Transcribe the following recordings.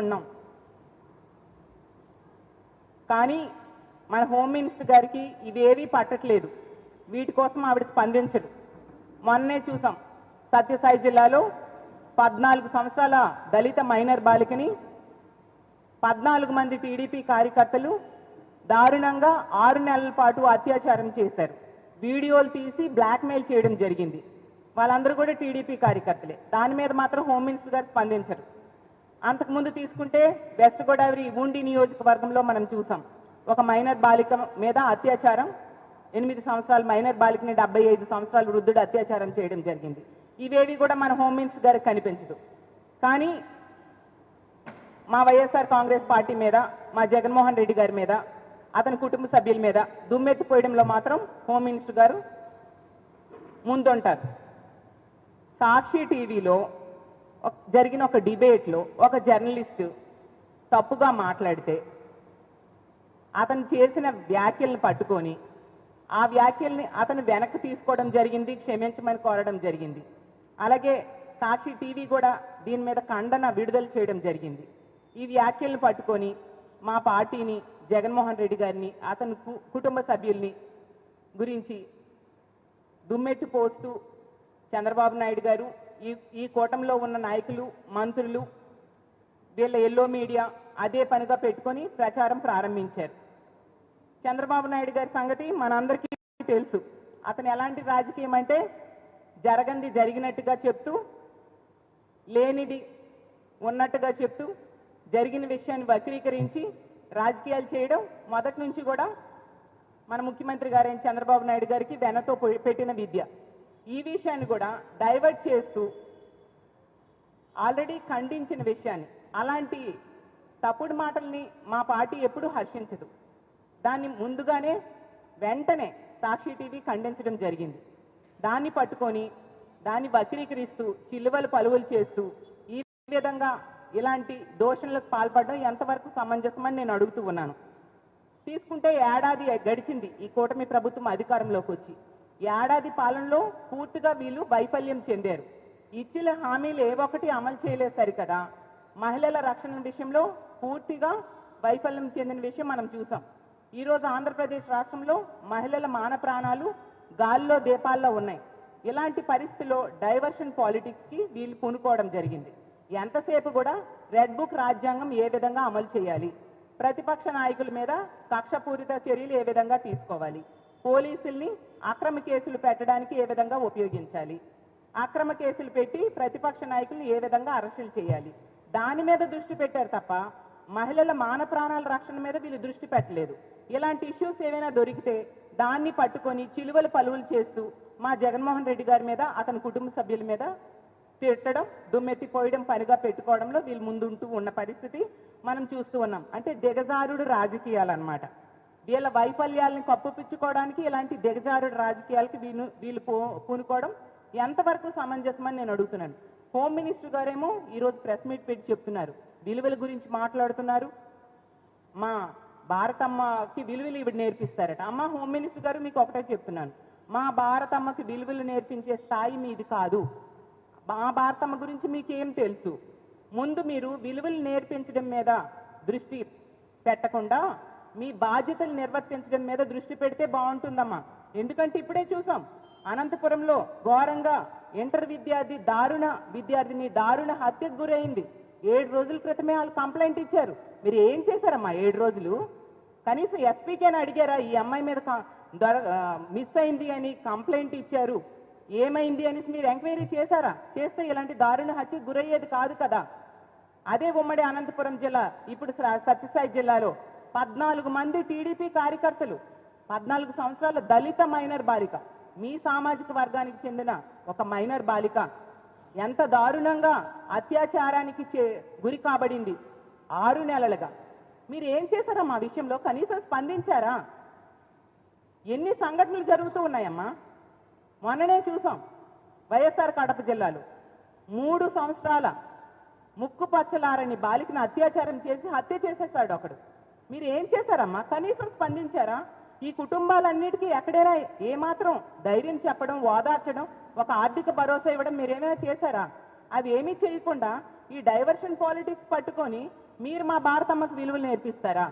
ఉన్నాం. కానీ మన హోమ్ మినిస్టర్ గారికి ఇవేవీ పట్టట్లేదు. వీటి కోసం ఆవిడ స్పందించరు మొన్నే చూసాం సత్యసాయి జిల్లాలో పద్నాలుగు సంవత్సరాల దళిత మైనర్ బాలికని పద్నాలుగు మంది టీడీపీ కార్యకర్తలు దారుణంగా ఆరు నెలల పాటు అత్యాచారం చేశారు. వీడియోలు తీసి బ్లాక్మెయిల్ చేయడం జరిగింది. వాళ్ళందరూ కూడా టీడీపీ కార్యకర్తలే. దాని మీద మాత్రం హోమ్ మినిస్టర్ గారు స్పందించరు. అంతకుముందు తీసుకుంటే వెస్ట్ గోదావరి ఉండి నియోజకవర్గంలో మనం చూసాం. ఒక మైనర్ బాలిక మీద అత్యాచారం ఎనిమిది సంవత్సరాలు మైనర్ బాలికని డెబ్బై ఐదు సంవత్సరాలు వృద్ధుడు అత్యాచారం చేయడం జరిగింది. ఇవేవి కూడా మన హోమ్ మినిస్టర్ గారికి కనిపించదు. కానీ మా వైఎస్ఆర్ కాంగ్రెస్ పార్టీ మీద మా జగన్మోహన్ రెడ్డి గారి మీద అతని కుటుంబ సభ్యుల మీద దుమ్మెత్తిపోయడంలో మాత్రం హోమ్ మినిస్టర్ గారు ముందుంటారు. సాక్షి టీవీలో జరిగిన ఒక డిబేట్లో ఒక జర్నలిస్టు తప్పుగా మాట్లాడితే అతను చేసిన వ్యాఖ్యల్ని పట్టుకొని ఆ వ్యాఖ్యల్ని అతను వెనక్కి తీసుకోవడం జరిగింది క్షమించమని కోరడం జరిగింది. అలాగే సాక్షి టీవీ కూడా దీని మీద ఖండన విడుదల చేయడం జరిగింది. ఈ వ్యాఖ్యల్ని పట్టుకొని మా పార్టీని జగన్మోహన్ రెడ్డి గారిని అతని కు- కుటుంబ సభ్యుల్ని గురించి దుమ్మెత్తి పోస్తూ చంద్రబాబు నాయుడు గారు ఈ ఈ కూటమిలో ఉన్న నాయకులు మంత్రులు వీళ్ళ ఎల్లో మీడియా అదే పనిగా పెట్టుకొని ప్రచారం ప్రారంభించారు. చంద్రబాబు నాయుడు గారి సంగతి మనందరికీ తెలుసు. అతను ఎలాంటి రాజకీయం అంటే జరగంది జరిగినట్టుగా చెప్తూ లేనిది ఉన్నట్టుగా చెప్తూ జరిగిన విషయాన్ని వక్రీకరించి రాజకీయాలు చేయడం మొదటి నుంచి కూడా మన ముఖ్యమంత్రి గారైన చంద్రబాబు నాయుడు గారికి వెనతో పెట్టిన విద్య. ఈ విషయాన్ని కూడా డైవర్ట్ చేస్తూ ఆల్రెడీ ఖండించిన విషయాన్ని. అలాంటి తప్పుడు మాటల్ని మా పార్టీ ఎప్పుడూ హర్షించదు. దాన్ని ముందుగానే వెంటనే సాక్షి టీవీ ఖండించడం జరిగింది. దాన్ని పట్టుకొని దాన్ని వక్రీకరిస్తూ చిల్లువలు పలువులు చేస్తూ ఈ విధంగా ఇలాంటి దోషణలకు పాల్పడడం ఎంతవరకు సమంజసమని నేను అడుగుతూ ఉన్నాను. తీసుకుంటే ఏడాది గడిచింది ఈ కూటమి ప్రభుత్వం అధికారంలోకి వచ్చి ఏడాది పాలనలో పూర్తిగా వీళ్ళు వైఫల్యం చెందారు. ఇచ్చిన హామీలు ఏ ఒక్కటి అమలు చేయలేదు సరికదా. మహిళల రక్షణ విషయంలో పూర్తిగా వైఫల్యం చెందిన విషయం మనం చూసాం. ఈరోజు ఆంధ్రప్రదేశ్ రాష్ట్రంలో మహిళల మాన ప్రాణాలు గాల్లో దీపాల్లో ఉన్నాయి. ఇలాంటి పరిస్థితిలో డైవర్షన్ పాలిటిక్స్కి వీళ్ళు పూనుకోవడం జరిగింది. ఎంతసేపు కూడా రెడ్ బుక్ రాజ్యాంగం ఏ విధంగా అమలు చేయాలి? ప్రతిపక్ష నాయకుల మీద కక్షపూరిత చర్యలు ఏ విధంగా తీసుకోవాలి? పోలీసుల్ని అక్రమ కేసులు పెట్టడానికి ఏ విధంగా ఉపయోగించాలి? అక్రమ కేసులు పెట్టి ప్రతిపక్ష నాయకులు ఏ విధంగా అరెస్టులు చేయాలి? దాని మీద దృష్టి పెట్టారు తప్ప మహిళల మాన ప్రాణాల రక్షణ మీద వీళ్ళు దృష్టి పెట్టలేదు. ఇలాంటి ఇష్యూస్ ఏవైనా దొరికితే దాన్ని పట్టుకొని చిలువలు పలువులు చేస్తూ మా జగన్మోహన్ రెడ్డి గారి మీద అతని కుటుంబ సభ్యుల మీద తిట్టడం దుమ్మెత్తిపోయడం పనిగా పెట్టుకోవడంలో వీళ్ళు ముందుంటూ ఉన్న పరిస్థితి మనం చూస్తూ ఉన్నాం. అంటే దిగజారుడు రాజకీయాలన్నమాట. వీళ్ళ వైఫల్యాలను కప్పుపుచ్చుకోవడానికి ఇలాంటి దిగజారుడు రాజకీయాలకి వీళ్ళు వీళ్ళు పూ పూనుకోవడం ఎంతవరకు సమంజసమని నేను అడుగుతున్నాను. హోమ్ మినిస్టర్ గారేమో ఈరోజు ప్రెస్ మీట్ పెట్టి చెప్తున్నారు. విలువల గురించి మాట్లాడుతున్నారు. మా భారతమ్మకి విలువలు ఇవి నేర్పిస్తారట. అమ్మ హోమ్ మినిస్టర్ గారు మీకు ఒకటే చెప్తున్నాను. మా భారతమ్మకి విలువలు నేర్పించే స్థాయి మీది కాదు. మా భారతమ్మ గురించి మీకేం తెలుసు? ముందు మీరు విలువలు నేర్పించడం మీద దృష్టి పెట్టకుండా మీ బాధ్యతలు నిర్వర్తించడం మీద దృష్టి పెడితే బాగుంటుందమ్మా. ఎందుకంటే ఇప్పుడే చూసాం అనంతపురంలో ఘోరంగా ఇంటర్ విద్యార్థి దారుణ విద్యార్థిని దారుణ హత్యకు గురైంది. ఏడు రోజుల క్రితమే వాళ్ళు కంప్లైంట్ ఇచ్చారు. మీరు ఏం చేశారమ్మా ఏడు రోజులు? కనీసం ఎస్పీకేనా అడిగారా? ఈ అమ్మాయి మీద మిస్ అయింది అని కంప్లైంట్ ఇచ్చారు. ఏమైంది అనేసి మీరు ఎంక్వైరీ చేశారా? చేస్తే ఇలాంటి దారుణ హత్యకు గురయ్యేది కాదు కదా. అదే ఉమ్మడి అనంతపురం జిల్లా ఇప్పుడు స- సత్యసాయి జిల్లాలో పద్నాలుగు మంది టీడీపీ కార్యకర్తలు పద్నాలుగు సంవత్సరాల దళిత మైనర్ బాలిక మీ సామాజిక వర్గానికి చెందిన ఒక మైనర్ బాలిక ఎంత దారుణంగా అత్యాచారానికి చే- గురి కాబడింది. ఆరు నెలలుగా. మీరు ఏం చేశారమ్మా మా విషయంలో కనీసం స్పందించారా? ఎన్ని సంఘటనలు జరుగుతూ ఉన్నాయమ్మా? మొన్ననే చూసాం వైఎస్ఆర్ కడప జిల్లాలో. మూడు సంవత్సరాల ముక్కు పచ్చలారని బాలికను అత్యాచారం చేసి హత్య చేసేస్తాడు ఒకడు. మీరు ఏం చేశారమ్మా? కనీసం స్పందించారా? ఈ కుటుంబాలన్నిటికీ ఎక్కడైనా ఏమాత్రం ధైర్యం చెప్పడం ఓదార్చడం ఒక ఆర్థిక భరోసా ఇవ్వడం మీరేమైనా చేశారా? అది ఏమీ చేయకుండా ఈ డైవర్షన్ పాలిటిక్స్ పట్టుకొని మీరు మా భారతమ్మకు విలువలు నేర్పిస్తారా?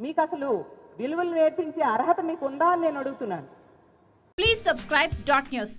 మీకు అసలు విలువలు నేర్పించే అర్హత మీకు ఉందా అని నేను అడుగుతున్నాను. Please subscribe dot news